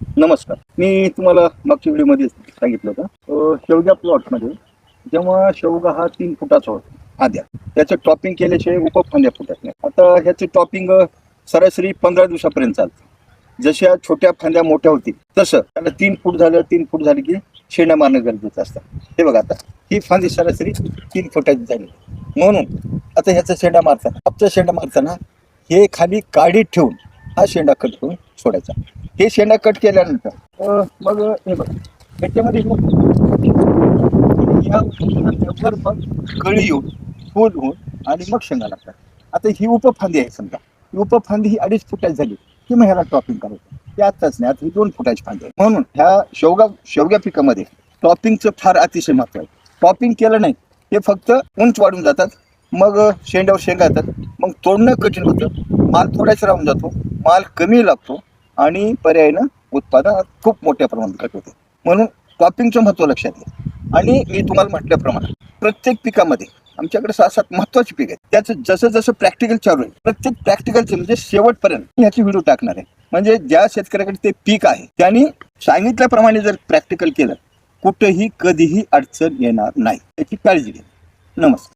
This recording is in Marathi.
नमस्कार. मी तुम्हाला मागच्या व्हिडिओमध्ये सांगितलं होतं शेवग्या प्लॉटमध्ये जेव्हा शेवगा हा तीन फुटाचा होता आद्या त्याचं टॉपिंग केल्याशिवाय उपफांद्या फुटत नाही. आता ह्याचं टॉपिंग सरासरी पंधरा दिवसापर्यंत चालतं. जशा छोट्या फांद्या मोठ्या होतील तसं त्याला तीन फूट झालं तीन फूट झाली की शेंडा मारणं गरजेचं असतं. हे बघा आता ही फांदी सरासरी तीन फुटाची झाली. म्हणून आता ह्याचा शेंडा मारताना आपचा शेंडा मारताना हे खाली काडीत ठेवून हा शेंडा कट करून सोडायचा. हे शेंडा कट केल्यानंतर मग हे बघ त्याच्यामध्ये मग मग कळी येऊन फूल होऊन आणि मग शेंगा लागतात. आता ही उपफांदी आहे समजा. ही उपफांदी ही अडीच फुटाची झाली. की मग ह्याला टॉपिंग करायचं. ते आत्ताच नाही आता ही दोन फुटाची फांदी आहे. म्हणून ह्या शेवगा शेवग्या पिकामध्ये टॉपिंगचं फार अतिशय महत्त्व आहे. टॉपिंग केलं नाही हे फक्त उंच वाढून जातात. मग शेंड्यावर शेंगा येतात. मग तोडणं कठीण होतं. माल थोडाच राहून जातो. माल कमी लागतो. आणि पर्यायनं उत्पादन खूप मोठ्या प्रमाणात घट होते. म्हणून क्रॉपिंगचं महत्त्व लक्षात घ्या. आणि मी तुम्हाला म्हटल्याप्रमाणे प्रत्येक पिकामध्ये आमच्याकडे सहा सात महत्वाची पीक आहेत. त्याचं जसं जसं प्रॅक्टिकल चालू आहे प्रत्येक प्रॅक्टिकलचे म्हणजे शेवटपर्यंत ह्याची व्हिडिओ टाकणार आहे. म्हणजे ज्या शेतकऱ्याकडे ते पीक आहे त्यांनी सांगितल्याप्रमाणे जर प्रॅक्टिकल केलं कुठेही कधीही अडचण येणार नाही. याची काळजी घ्या. नमस्कार.